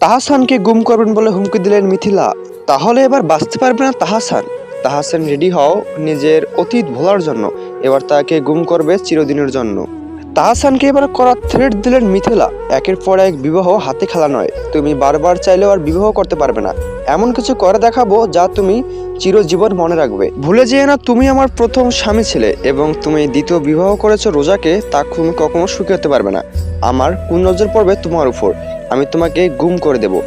তাহাসানকে গুম করবেন বলে হুমকি দিলেন মিথিলা। তাহলে এবার বাঁচতে পারবে না তাহাসান। তাহাসান রেডি হও নিজের অতীত ভোলার জন্য। এবার তাকে গুম করবে চিরদিনের জন্য। তাহাসানকে এবার করা থ্রেট দিলেন মিথিলা। একের পর এক বিবাহ হাতে খেলা নয়। তুমি বারবার চাইলেও আর বিবাহ করতে পারবে না। এমন কিছু করে দেখাবো যা তুমি চিরজীবন মনে রাখবে। ভুলে যেয়ে না তুমি আমার প্রথম স্বামী ছিলে এবং তুমি দ্বিতীয় বিবাহ করেছ রোজাকে, তা তুমি কখনো সুখী হতে পারবে না। আমার কুনজর নজর পড়বে তোমার উপর। আমি তোমাকে গুম করে দেব।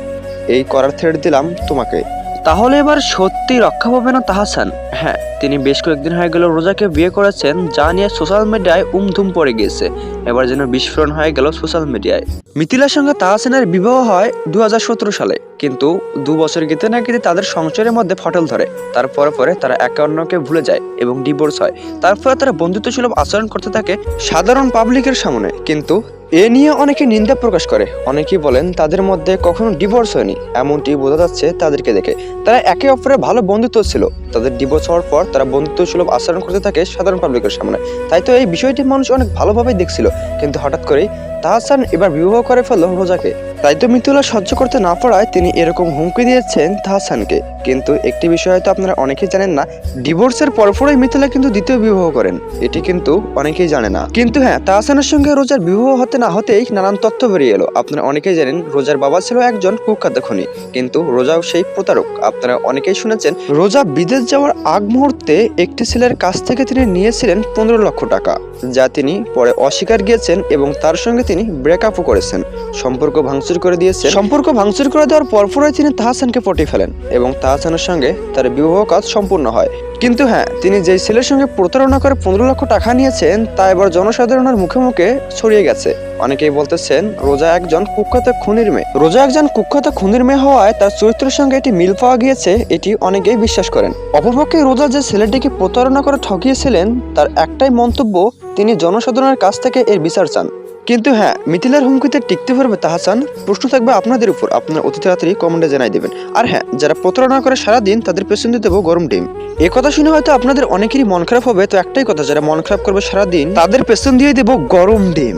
এই করার থ্রেট দিলাম তোমাকে। তাহলে এবার সত্যি রক্ষা পাবে না তাহাসান। হ্যাঁ তিনি বেশ কয়েকদিন হয়ে গেল রোজাকে বিয়ে করেছেন, যা নিয়ে সোশ্যাল মিডিয়ায় উমধুম পড়ে গিয়েছে। এবার যেন বিস্ফোরণ হয়ে গেল সোশ্যাল মিডিয়ায়। মিথিলার সঙ্গে তাহাসানের বিবাহ হয় দুই হাজার সতেরো সালে, কিন্তু দু বছর গেতে না গেতে তাদের সংসারের মধ্যে ফাটল ধরে। তারপরে পরে তারা একে অন্যকে ভুলে যায় এবং ডিভোর্স হয়। তারপরে তারা বন্ধুত্ব সুলভ আচরণ করতে থাকে সাধারণ পাবলিকের সামনে। কিন্তু এ নিয়ে অনেকে নিন্দা প্রকাশ করে। অনেকেই বলেন তাদের মধ্যে কখনো ডিভোর্স হয়নি। এমনটি বোঝা যাচ্ছে তাদেরকে দেখে। তারা একে অপরের ভালো বন্ধুত্ব ছিল। তাদের ডিভোর্স হওয়ার পর তারা বন্ধুত্ব সুলভ আচরণ করতে থাকে সাধারণ পাবলিকের সামনে। তাই তো এই বিষয়টি মানুষ অনেক ভালোভাবেই দেখছিল। কিন্তু হঠাৎ করেই তাহাসান এবার বিবাহ করে ফেলল রোজাকে। তাই তো মিতুলা সহ্য করতে না পারায় তিনি এরকম হুমকি দিয়েছেন তাহাসানকে। কিন্তু একটি বিষয় হয়তো আপনারা অনেকেই জানেন না ডিভোর্সের পরপরই মিতুলা কিন্তু দ্বিতীয় বিবাহ করেন। এটি কিন্তু অনেকেই জানে না। কিন্তু হ্যাঁ তাহসানের সঙ্গে রোজার বিবাহ হতে না হতেই নানান তথ্য বেরিয়ে এলো। আপনারা অনেকেই জানেন, রোজার বাবা ছিল একজন কুখ্যাত খনি। কিন্তু রোজাও সেই প্রতারক। আপনারা অনেকেই শুনেছেন, রোজা বিদেশ যাওয়ার আগ মুহূর্তে একটি ছেলের কাছ থেকে তিনি নিয়েছিলেন পনেরো লক্ষ টাকা, যা তিনি পরে অস্বীকার গিয়েছেন এবং তার সঙ্গে তিনি ব্রেকআপও করেছেন। সম্পর্ক ভাঙচুর করে দিয়েছেন। সম্পর্ক ভাঙচুর করে দেওয়ার পরপরই তিনি তাহাসানকে পটিয়ে ফেলেন এবং তাহাসানের সঙ্গে তার বিবাহ কাজ সম্পূর্ণ হয়। কিন্তু হ্যাঁ তিনি যেই ছেলের সঙ্গে প্রতারণা করে পনেরো লক্ষ টাকা নিয়েছেন, তা এবার জনসাধারণের মুখে মুখে ছড়িয়ে গেছে। অনেকেই বলতেছেন, রোজা একজন কুখ্যাত খুনির মেয়ে। রোজা একজন কুখ্যাত খুনির মেয়ে হওয়ায় তার চরিত্রের সঙ্গে এটি মিল পাওয়া গিয়েছে, এটি অনেকেই বিশ্বাস করেন। অপরপক্ষে রোজা যে ছেলেটিকে প্রতারণা করে ঠকিয়েছিলেন, তার একটাই মন্তব্য, তিনি জনসাধারণের কাছ থেকে এর বিচার চান। কিন্তু হ্যাঁ মিথিলার হুমকিতে টিকতে পারবে তাহাসান প্রশ্ন থাকবে আপনাদের উপর। আপনার অতি তাড়াতাড়ি কমেন্টে জানাই দেবেন। আর হ্যাঁ যারা প্রতারণা করে সারাদিন, তাদের পেছন দিয়ে দেবো গরম ডিম। এ কথা শুনে হয়তো আপনাদের অনেকেরই মন খারাপ হবে, তো একটাই কথা, যারা মন খারাপ করবে সারাদিন, তাদের পেছন দিয়ে দেবো গরম ডিম।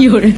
有人，